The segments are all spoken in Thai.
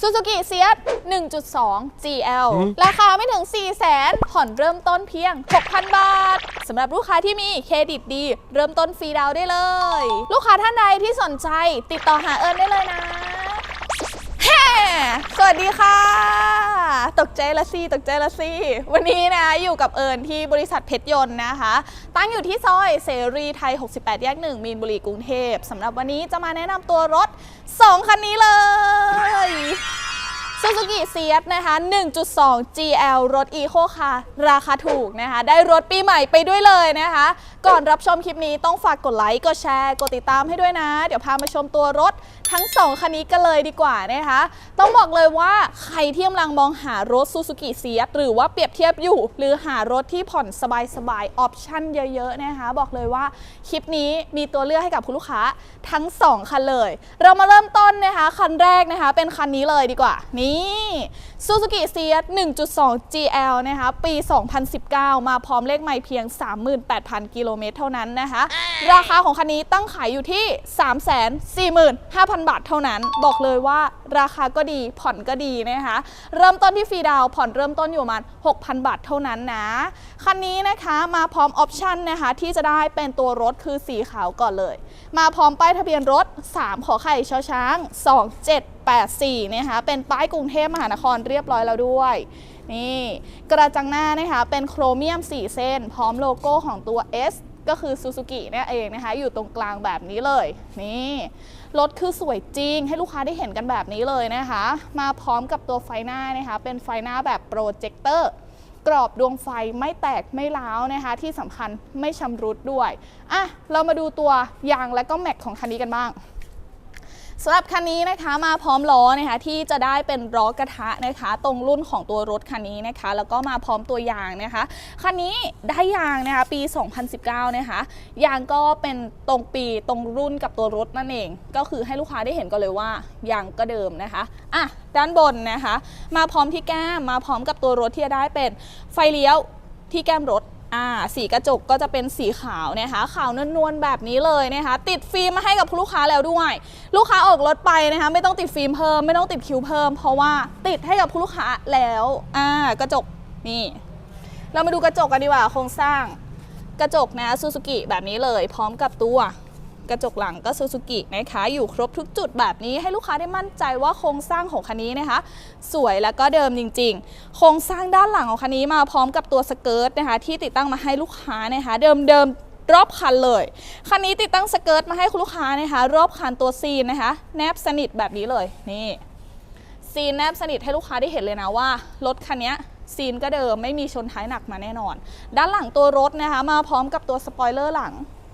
Suzuki Ciaz 1.2 GL ราคาไม่ถึง 4 0 0แสนผ่อนเริ่มต้นเพียง 6,000 บาทสำหรับลูกค้าที่มีเครดิตดี เริ่มต้นฟรีดาวน์ได้เลย ลูกค้าท่านใดที่สนใจติดต่อหาเอิญได้เลยนะแฮ่ สวัสดีค่ะ ตกใจละสิตกใจละสิวันนี้นะอยู่กับเอิญที่บริษัทเพชรยนต์นะคะ ตั้งอยู่ที่ซอยเสรีไทย 68 แยก 1 มีนบุรีกรุงเทพสำหรับวันนี้จะมาแนะนำตัวรถ 2 คันนี้เลย Suzuki c s นะคะ 1.2 GL รถ Eco ค่ะ ราคาถูกนะคะ ได้รถปีใหม่ไปด้วยเลยนะคะ ก่อนรับชมคลิปนี้ต้องฝากกดไลค์ กดแชร์ กดติดตามให้ด้วยนะ เดี๋ยวพามาชมตัวรถ ทั้ง 2 คันนี้กันเลยดีกว่านะคะ ต้องบอกเลยว่าใครที่กำลังมองหารถ Suzuki c s หรือว่าเปรียบเทียบอยู่ หรือหารถที่ผ่อนสบายๆออปชั่นเยอะๆนะคะ บอกเลยว่าคลิปนี้มีตัวเลือกให้กับคุณลูกค้าทั้ง 2 คันเลย เรามาเริ่มต้นนะคะ คันแรกนะคะเป็นคันนี้เลยดีกว่า นี่ Suzuki c s 1.2 GL นะคะปี 2019 มาพร้อมเลขไม่เพียง 38,000 กิโลเมตรเท่านั้นนะคะ ราคาของคันนี้ตั้งขายอยู่ที่ 345,000 345,000 บาทเท่านั้น บอกเลยว่าราคาก็ดีผ่อนก็ดีนะคะ เริ่มต้นที่ฟรีดาวผ่อนเริ่มต้นอยู่ประมาณ 6,000 บาทเท่านั้นนะ คันนี้นะคะมาพร้อมออปชันนะคะที่จะได้เป็นตัวรถคือสีขาวก่อนเลย มาพร้อมป้ายทะเบียนรถ 3 ขอไข่ชอช้าง 2784 นะคะเป็นป้ายกรุงเทพมหานครเรียบร้อยแล้วด้วยนี่กระจังหน้านะคะเป็นโครเมียม 4 เส้น พร้อมโลโก้ของตัว S ก็คือ Suzuki เนี่ยเองนะคะ อยู่ตรงกลางแบบนี้เลย นี่รถคือสวยจริง ให้ลูกค้าได้เห็นกันแบบนี้เลยนะคะ มาพร้อมกับตัวไฟหน้านะคะ เป็นไฟหน้าแบบโปรเจคเตอร์กรอบดวงไฟไม่แตกไม่ร้าวนะคะ ที่สำคัญไม่ชำรุดด้วยอะเรามาดูตัวยางและก็แม็กของคันนี้กันบ้าง สำหรับคันนี้นะคะมาพร้อมล้อนะคะที่จะได้เป็นล้อกระทะนะคะ ตรงรุ่นของตัวรถคันนี้นะคะ แล้วก็มาพร้อมตัวยางนะคะคันนี้ได้ยางนะคะปี 2019 นะคะยางก็เป็นตรงปีตรงรุ่นกับตัวรถนั่นเอง ก็คือให้ลูกค้าได้เห็นกันเลยว่ายางก็เดิมนะคะอะด้านบนนะคะ มาพร้อมที่แก้มมาพร้อมกับตัวรถที่จะได้เป็นไฟเลี้ยวที่แก้มรถ อ่าสีกระจกก็จะเป็นสีขาวนะคะขาวนวลๆแบบนี้เลยนะคะ ติดฟิล์มมาให้กับลูกค้าแล้วด้วย ลูกค้าออกรถไปนะคะไม่ต้องติดฟิล์มเพิ่มไม่ต้องติดคิวเพิ่ม เพราะว่าติดให้กับผู้ลูกค้าแล้วอ่ากระจกนี่ เรามาดูกระจกกันดีกว่าโครงสร้างกระจกนะซูซูกิแบบนี้เลย พร้อมกับตัว กระจกหลังก็ซูซูกินะคะอยู่ครบทุกจุดแบบนี้ให้ลูกค้าได้มั่นใจว่าโครงสร้างของคันนี้นะคะ สวยแล้วก็เดิมจริง ๆ โครงสร้างด้านหลังของคันนี้มาพร้อมกับตัวสเกิร์ตนะคะที่ติดตั้งมาให้ลูกค้านะคะ เดิมๆรอบคันเลย คันนี้ติดตั้งสเกิร์ตมาให้คุณลูกค้านะคะ รอบคันตัวซีนนะคะ แนบสนิทแบบนี้เลย นี่ซีนแนบสนิทให้ลูกค้าได้เห็นเลยนะว่า รถคันนี้ซีนก็เดิมไม่มีชนท้ายหนักมาแน่นอน ด้านหลังตัวรถนะคะ มาพร้อมกับตัวสปอยเลอร์หลัง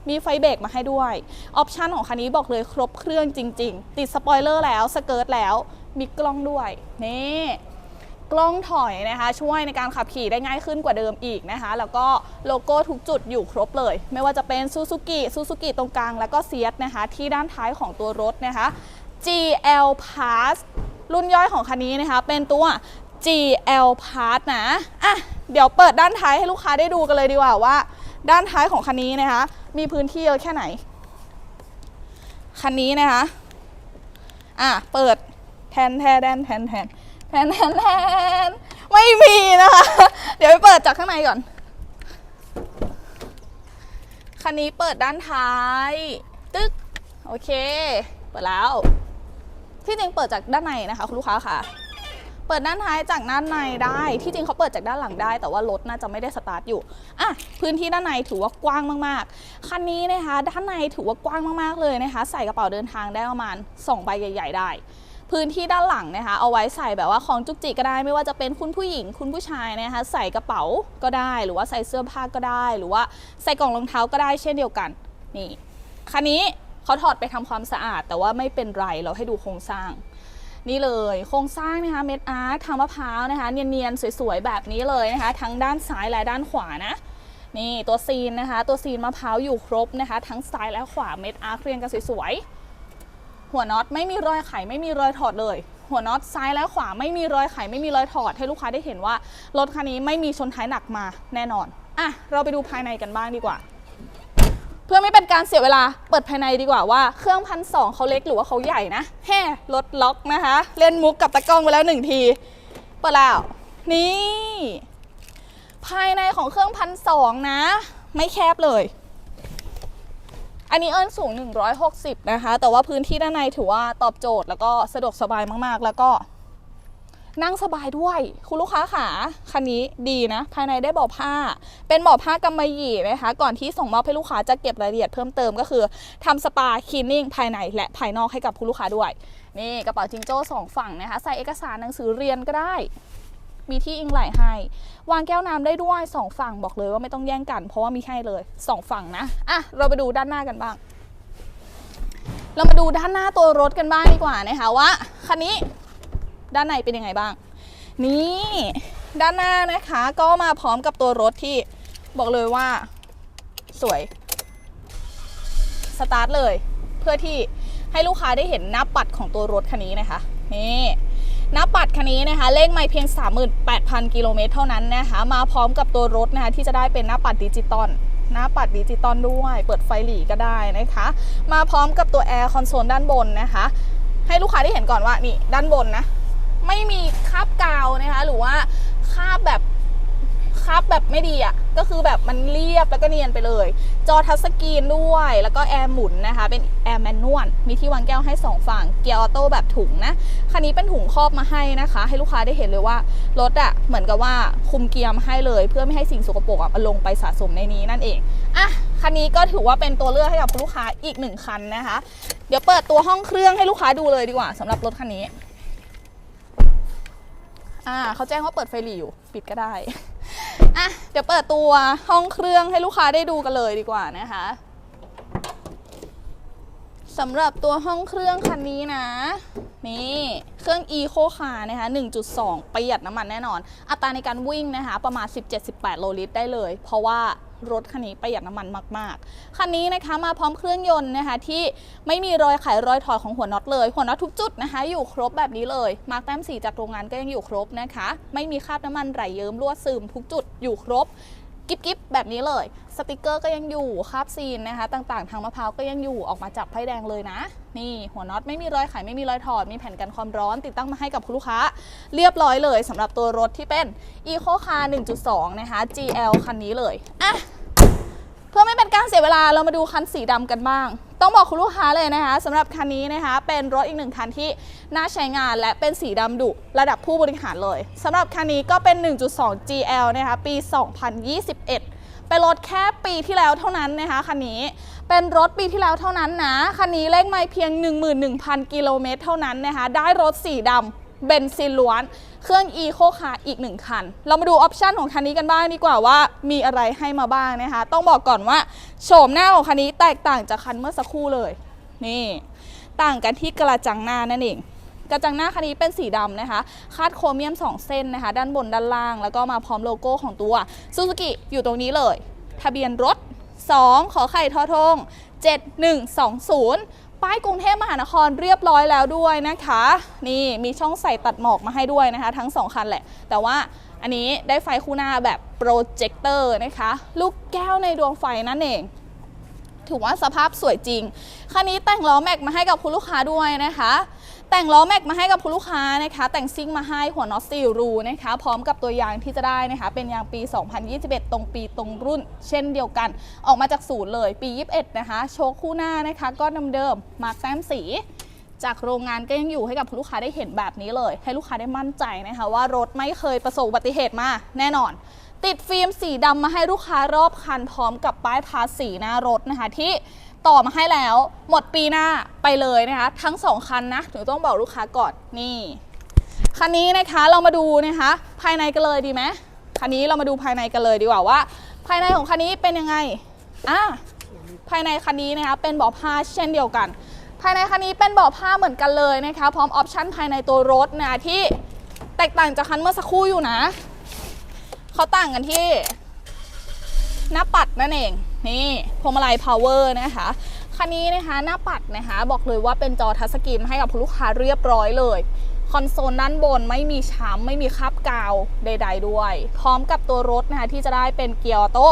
มีไฟเบรกมาให้ด้วยออปชันของคันนี้บอกเลยครบเครื่องจริง ๆ ติดสปอยเลอร์แล้วสเกิร์ตแล้วมีกล้องด้วยนี่กล้องถอยนะคะ ช่วยในการขับขี่ได้ง่ายขึ้นกว่าเดิมอีกนะคะ แล้วก็โลโก้ทุกจุดอยู่ครบเลย ไม่ว่าจะเป็นซูซูกิซูซูกิตรงกลาง แล้วก็เซียสนะคะ ที่ด้านท้ายของตัวรถนะคะ GL Pass รุ่นย่อยของคันนี้นะคะ เป็นตัว GL Pass นะอะเดี๋ยวเปิดด้านท้ายให้ลูกค้าได้ดูกันเลยดีกว่าว่า ด้านท้ายของคันนี้นะคะ มีพื้นที่เยอะแค่ไหน คันนี้นะคะ อะ เปิดแทนแทนแทนแทนแทนแทนแทนไม่มีนะคะ เดี๋ยวไปเปิดจากข้างในก่อน คันนี้เปิดด้านท้าย ตึ๊ก โอเค เปิดแล้ว ที่จริงเปิดจากด้านในนะคะ คุณลูกค้าค่ะ ปิดด้านท้ายจากด้านในได้ ที่จริงเขาเปิดจากด้านหลังได้ แต่ว่ารถน่าจะไม่ได้สตาร์ทอยู่อะพื้นที่ด้านในถือว่ากว้างมากๆ คันนี้นะคะด้านในถือว่ากว้างมากๆเลยนะคะ ใส่กระเป๋าเดินทางได้ประมาณ2ใบใหญ่ ๆ ได้พื้นที่ด้านหลังนะคะเอาไว้ใส่แบบว่าของจุกจิกก็ได้ไม่ว่าจะเป็นคุณผู้หญิงคุณผู้ชายนะคะ ใส่กระเป๋าก็ได้ หรือว่าใส่เสื้อผ้าก็ได้ หรือว่าใส่กล่องรองเท้าก็ได้เช่นเดียวกันนี่คันนี้เขาถอดไปทำความสะอาด แต่ว่าไม่เป็นไรเราให้ดูโครงสร้าง นี่เลยโครงสร้างนะคะเม็ดอาร์ตทางมะพร้าวนะคะ เนียนๆ สวยๆ แบบนี้เลยนะคะ ทั้งด้านซ้ายและด้านขวานะนี่ตัวซีนนะคะ ตัวซีนมะพร้าวอยู่ครบนะคะ ทั้งซ้ายและขวาเม็ดอาร์ตเรียงกันสวยๆหัวน็อตไม่มีรอยไขไม่มีรอยถอดเลย หัวน็อตซ้ายและขวาไม่มีรอยไขไม่มีรอยถอดให้ลูกค้าได้เห็นว่ารถคันนี้ไม่มีชนท้ายหนักมาแน่นอนอะเราไปดูภายในกันบ้างดีกว่า พพื่อไม่เป็นการเสียเวลาเปิดภายในดีกว่าว่าเครื่องพันสองเขาเล็กหรือว่าเขาใหญ่นะแฮ่รถล็อกนะคะ เล่นมุกกับตะกล้องไปแล้วหนึ่งที เปิดแล้ว นี่ ภายในของเครื่องพันสองนะ ไม่แคบเลย อันนี้เอิ้นสูง 160 นะคะ แต่ว่าพื้นที่ด้านในถือว่าตอบโจทย์แล้วก็สะดวกสบายมากๆ แล้วก็ นั่งสบายด้วย คุณลูกค้าขาคันนี้ดีนะ ภายในได้เบาะผ้า เป็นเบาะผ้ากำมะหยี่นะคะ ก่อนที่ส่งมอบให้ลูกค้าจะเก็บรายละเอียดเพิ่มเติมก็คือทำสปาคลีนนิ่งภายในและภายนอกให้กับคุณลูกค้าด้วย นี่กระเป๋าจิงโจ้สองฝั่งนะคะ ใส่เอกสารหนังสือเรียนก็ได้ มีที่อิงไหลให้ วางแก้วน้ำได้ด้วยสองฝั่งบอกเลยว่าไม่ต้องแย่งกัน เพราะว่ามีให้เลยสองฝั่งนะอะเราไปดูด้านหน้ากันบ้าง เรามาดูด้านหน้าตัวรถกันบ้างดีกว่านะคะว่าคันนี้ ด้านในเป็นยังไงบ้าง นี่ด้านหน้านะคะก็มาพร้อมกับตัวรถที่บอกเลยว่า สวย สตาร์ทเลย เพื่อที่ให้ลูกค้าได้เห็นหน้าปัดของตัวรถคันนี้นะคะ นี่หน้าปัดคันนี้นะคะเลขไม่เพียง 38,000 กิโลเมตรเท่านั้นนะคะ มาพร้อมกับตัวรถนะคะที่จะได้เป็นหน้าปัดดิจิตอลหน้าปัดดิจิตอลด้วย เปิดไฟหลีก็ได้นะคะ มาพร้อมกับตัวแอร์คอนโซลด้านบนนะคะ ให้ลูกค้าได้เห็นก่อนว่านี่ด้านบนนะ ไม่มีคราบกาวนะคะ หรือว่าคราบแบบคราบแบบไม่ดีอะ่ะ ก็คือแบบมันเรียบแล้วก็เนียนไปเลย จอทัชสกรีนด้วย แล้วก็แอร์หมุนนะคะ เป็นแอร์แมนนวล มีที่วางแก้วให้ 2 ฝั่ง เกียร์ออโต้แบบถุงนะ คันนี้เป็นถุงครอบมาให้นะคะ ให้ลูกค้าได้เห็นเลยว่ารถอะ่ะ เหมือนกับว่าคุมเกียร์มาให้เลย เพื่อไม่ให้สิ่งสกปรกอะมันลงไปสะสมในนี้นั่นเอง อะ คันนี้ก็ถือว่าเป็นตัวเลือกให้กับลูกค้าอีกหนึ่งคันนะคะ เดี๋ยวเปิดตัวห้องเครื่องให้ลูกค้าดูเลยดีกว่าสำหรับรถคันนี้ อ่าเขาแจ้งว่าเปิดไฟหลีอยู่ ปิดก็ได้ อะ เดี๋ยวเปิดตัวห้องเครื่องให้ลูกค้าได้ดูกันเลยดีกว่านะคะสำหรับตัวห้องเครื่องคันนี้นะ นี่เครื่อง Eco Car นะคะ 1.2 ประหยัดน้ำมันแน่นอน อัตราในการวิ่งนะคะ ประมาณ 17-18 โลลิตรได้เลย เพราะว่า รถคันนี้ประหยัดน้ำมันมาก ๆ คันนี้นะคะมาพร้อมเครื่องยนต์นะคะที่ไม่มีรอยไขรอยถอดของหัวน็อตเลย หัวน็อตทุกจุดนะคะ อยู่ครบแบบนี้เลย มาร์กแต้มสีจากโรงงานก็ยังอยู่ครบนะคะ ไม่มีคราบน้ำมันไหลเยิ้มรั่วซึมทุกจุดอยู่ครบ กิ๊บกิ๊บแบบนี้เลย สติกเกอร์ก็ยังอยู่คราบซีนนะคะ ต่างๆ ทางมะพร้าวก็ยังอยู่ออกมาจับไพ่แดงเลยนะ นี่หัวน็อตไม่มีรอยไขไม่มีรอยถอด มีแผ่นกันความร้อนติดตั้งมาให้กับคุณลูกค้า เรียบร้อยเลยสำหรับตัวรถที่เป็น Eco Car 1.2 นะคะ GL คันนี้เลยอะเพื่อไม่เป็นการเสียเวลาเรามาดูคันสีดำกันบ้าง ต้องบอกคุณลูกค้าเลยนะคะสำหรับคันนี้นะคะ เป็นรถอีกหนึ่งคันที่น่าใช้งานและเป็นสีดำดุระดับผู้บริหารเลยสำหรับคันนี้ก็เป็น 1.2 GL นะคะปี 2021เป็นรถแค่ปีที่แล้วเท่านั้นนะคะคันนี้เป็นรถปีที่แล้วเท่านั้นนะคันนี้เลขไม่เพียง 11,000 กิโลเมตรเท่านั้นนะคะได้รถสีดำ เบนซินล้วน เครื่อง Eco Car อีกหนึ่งคัน เรามาดูออปชันของคันนี้กันบ้างดีกว่าว่ามีอะไรให้มาบ้างนะคะ ต้องบอกก่อนว่าโฉมหน้าของคันนี้แตกต่างจากคันเมื่อสักครู่เลย นี่ ต่างกันที่กระจังหน้านั่นเองกระจังหน้าคันนี้เป็นสีดำนะคะ คาดโครเมียม 2 เส้นนะคะ ด้านบนด้านล่าง แล้วก็มาพร้อมโลโก้ของตัวซูซูกิอยู่ตรงนี้เลย ทะเบียนรถ 2 ขอไข่ทอทง7120 ป้ายกรุงเทพมหานครเรียบร้อยแล้วด้วยนะคะ นี่มีช่องใส่ตัดหมอกมาให้ด้วยนะคะ ทั้ง 2 คันแหละ แต่ว่าอันนี้ได้ไฟคู่หน้าแบบโปรเจคเตอร์นะคะ ลูกแก้วในดวงไฟนั่นเอง ถือว่าสภาพสวยจริง คันนี้แต่งล้อแม็กมาให้กับคุณลูกค้าด้วยนะคะ แต่งล้อแม็กมาให้กับคุณลูกค้านะคะ แต่งซิ่งมาให้หัวน็อตซีรูนะคะ พร้อมกับตัวยางที่จะได้นะคะ เป็นยางปี 2021 ตรงปีตรงรุ่น เช่นเดียวกัน ออกมาจากศูนย์เลยปี 21 นะคะ โชว์คู่หน้านะคะ ก็เดิมๆมาร์กแต้มสีจากโรงงานก็ยังอยู่ให้กับลูกค้าได้เห็นแบบนี้เลย ให้ลูกค้าได้มั่นใจนะคะว่ารถไม่เคยประสบอุบัติเหตุมาแน่นอน ติดฟิล์มสีดำมาให้ลูกค้ารอบคันพร้อมกับป้ายภาษีหน้ารถนะคะที่ ต่อมาให้แล้ว หมดปีหน้าไปเลยนะคะ ทั้งสองคันนะถึงต้องบอกลูกค้าก่อนนี่ คันนี้นะคะเรามาดูนะคะ ภายในกันเลยดีไหมคันนี้เรามาดูภายในกันเลยดีกว่าว่า ภายในของคันนี้เป็นยังไงอะภายในคันนี้นะคะเป็นเบาะผ้าเช่นเดียวกัน ภายในคันนี้เป็นเบาะผ้าเหมือนกันเลยนะคะพร้อมออปชั่นภายในตัวรถนะที่แตกต่างจากคันเมื่อสักครู่อยู่นะเขาต่างกันที่หน้าปัดนั่นเอง นี่พวงมาลัย power นะคะคันนี้นะคะหน้าปัดนะคะบอกเลยว่าเป็นจอทัชสกรีนให้กับลูกค้าเรียบร้อยเลยคอนโซลด้านบนไม่มีช้ำไม่มีคราบกาวใด ๆ ด้วย พร้อมกับตัวรถนะคะที่จะได้เป็นเกียร์ออโต้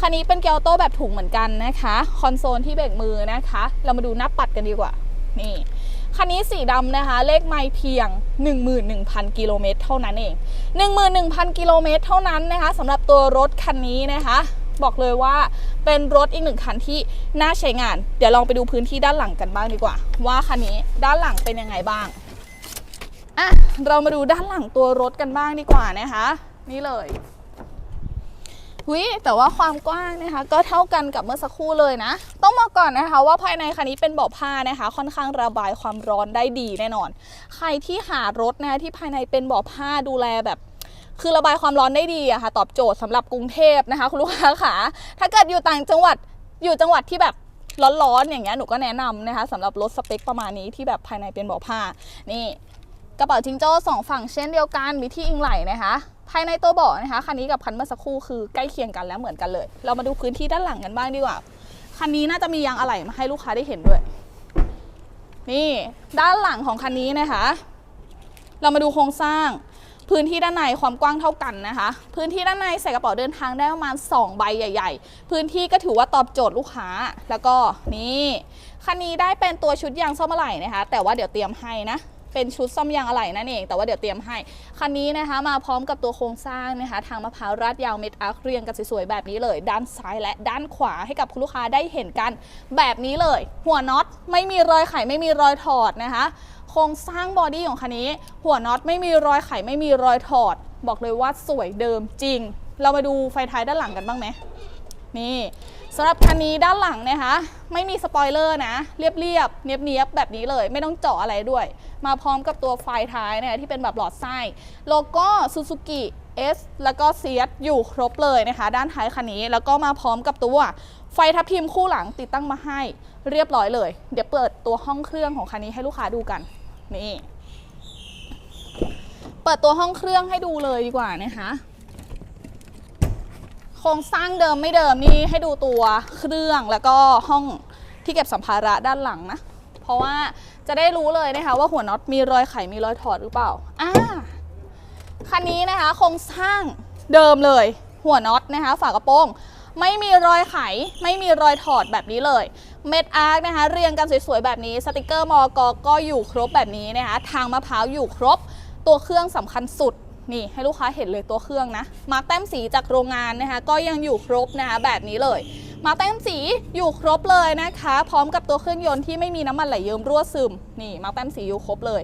คันนี้เป็นเกียร์ออโต้แบบถุงเหมือนกันนะคะคอนโซลที่เบรกมือนะคะ เรามาดูหน้าปัดกันดีกว่านี่คันนี้สีดำนะคะ เลขไม่เพียง 11,000 กิโลเมตรเท่านั้นเอง 11,000 กิโลเมตรเท่านั้นนะคะสำหรับตัวรถคันนี้นะคะ บอกเลยว่าเป็นรถอีกหนึ่งคันที่น่าใช้งาน เดี๋ยวลองไปดูพื้นที่ด้านหลังกันบ้างดีกว่า ว่าคันนี้ด้านหลังเป็นยังไงบ้างอะเรามาดูด้านหลังตัวรถกันบ้างดีกว่านะคะ นี่เลยหุยแต่ว่าความกว้างนะคะ ก็เท่ากันกับเมื่อสักครู่เลยนะ ต้องบอกก่อนนะคะ ว่าภายในคันนี้เป็นเบาะผ้านะคะ ค่อนข้างระบายความร้อนได้ดีแน่นอน ใครที่หารถนะคะที่ภายในเป็นเบาะผ้าดูแลแบบ คือระบายความร้อนได้ดีอะค่ะ ตอบโจทย์สำหรับกรุงเทพนะคะ คุณลูกค้าค่ะถ้าเกิดอยู่ต่างจังหวัดอยู่จังหวัดที่แบบร้อนๆอย่างเงี้ยหนูก็แนะนำนะคะสำหรับรถสเปคประมาณนี้ที่แบบภายในเป็นเบาะผ้านี่กระเป๋าจิงโจ้สองฝั่งเช่นเดียวกันมีที่อิงไหลนะคะ ภายในตัวเบาะนะคะคันนี้กับคันเมื่อสักครู่คือใกล้เคียงกันแล้วเหมือนกันเลย เรามาดูพื้นที่ด้านหลังกันบ้างดีกว่าคันนี้น่าจะมียางอะไหล่มาให้ลูกค้าได้เห็นด้วย นี่ด้านหลังของคันนี้นะคะ เรามาดูโครงสร้าง พื้นที่ด้านในความกว้างเท่ากันนะคะ พื้นที่ด้านในใส่กระเป๋าเดินทางได้ประมาณ 2 ใบใหญ่ ๆ พื้นที่ก็ถือว่าตอบโจทย์ลูกค้า แล้วก็นี่คันนี้ได้เป็นตัวชุดยางซ่อมอะไหล่นะคะ แต่ว่าเดี๋ยวเตรียมให้นะเป็นชุดซ่อมยางอะไหล่นั่นเอง แต่ว่าเดี๋ยวเตรียมให้ คันนี้นะคะมาพร้อมกับตัวโครงสร้างนะคะ ทางมะพร้าวราดยาวเม็ดอาร์คเรียงกันสวยๆแบบนี้เลย ด้านซ้ายและด้านขวาให้กับคุณลูกค้าได้เห็นกันแบบนี้เลย หัวน็อตไม่มีรอยไขไม่มีรอยถอดนะคะ ครงสร้างบอดี้ของคันนี้ หัวน็อตไม่มีรอยไขไม่มีรอยถอด บอกเลยว่าสวยเดิมจริง เรามาดูไฟท้ายด้านหลังกันบ้างไหมนี่สำหรับคันนี้ด้านหลังนะคะไม่มีสปอยเลอร์นะ เรียบเรียบๆเนียบเนียบๆแบบนี้เลย ไม่ต้องเจาะอะไรด้วย มาพร้อมกับตัวไฟท้ายนะคะที่เป็นแบบหลอดไส้โลโก้ซูซูกิ S แล้วก็เซียอยู่ครบเลยนะคะ ด้านท้ายคันนี้แล้วก็มาพร้อมกับตัวไฟทับทิมคู่หลังติดตั้งมาให้ เรียบร้อยเลย เดี๋ยวเปิดตัวห้องเครื่องของคันนี้ให้ลูกค้าดูกัน นี่ เปิดตัวห้องเครื่องให้ดูเลยดีกว่านะคะ โครงสร้างเดิมไม่เดิมนี่ให้ดูตัวเครื่องแล้วก็ห้องที่เก็บสัมภาระด้านหลังนะ เพราะว่าจะได้รู้เลยนะคะว่าหัวน็อตมีรอยไขมีรอยถอดหรือเปล่า อ่า คันนี้นะคะโครงสร้างเดิมเลย หัวน็อตนะคะ ฝากระโปรงไม่มีรอยไข ไม่มีรอยถอดแบบนี้เลย เม็ดอาร์คนะคะ เรียงกันสวยๆแบบนี้สติกเกอร์มอกก็อยู่ครบแบบนี้นะคะ ทางมะพร้าวอยู่ครบ ตัวเครื่องสำคัญสุดนี่ให้ลูกค้าเห็นเลยตัวเครื่องนะ มาแต้มสีจากโรงงานนะคะ ก็ยังอยู่ครบนะคะแบบนี้เลย มาแต้มสีอยู่ครบเลยนะคะ พร้อมกับตัวเครื่องยนต์ที่ไม่มีน้ำมันไหลเยิ้มรั่วซึมนี่มาแต้มสีอยู่ครบเลย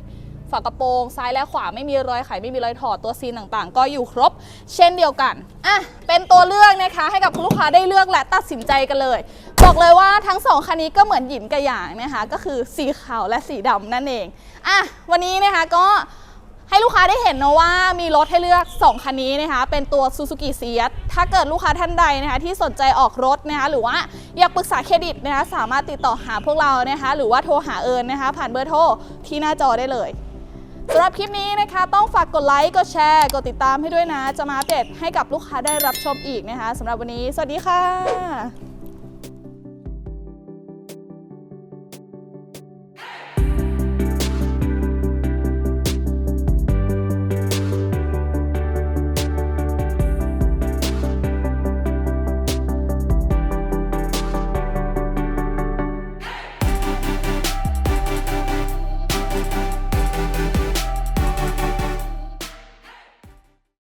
ฝากระโปรงซ้ายและขวาไม่มีรอยไขไม่มีรอยถอดตัวซีนต่างๆ ก็อยู่ครบ เช่นเดียวกันอะเป็นตัวเลือกนะคะ ให้กับคุณลูกค้าได้เลือกและตัดสินใจกันเลยบอกเลยว่าทั้งสองคันนี้ก็เหมือนหยินกับหยางนะคะก็คือสีขาวและสีดำนั่นเองอะวันนี้นะคะก็ให้ลูกค้าได้เห็นนะว่ามีรถให้เลือก 2 คันนี้นะคะ เป็นตัว Suzuki s e a t ถ้าเกิดลูกค้าท่านใดนะคะที่สนใจออกรถนะคะหรือว่าอยากปรึกษาเครดิตนะคะสามารถติดต่อหาพวกเรานะคะ หรือว่าโทรหาเอิญนะคะ ผ่านเบอร์โทรที่หน้าจอได้เลย สำหรับคลิปนี้นะคะต้องฝากกดไลค์กดแชร์ กดติดตามให้ด้วยนะ จะมาอัปเดตให้กับลูกค้าได้รับชมอีกนะคะสำหรับวันนี้ สวัสดีค่ะ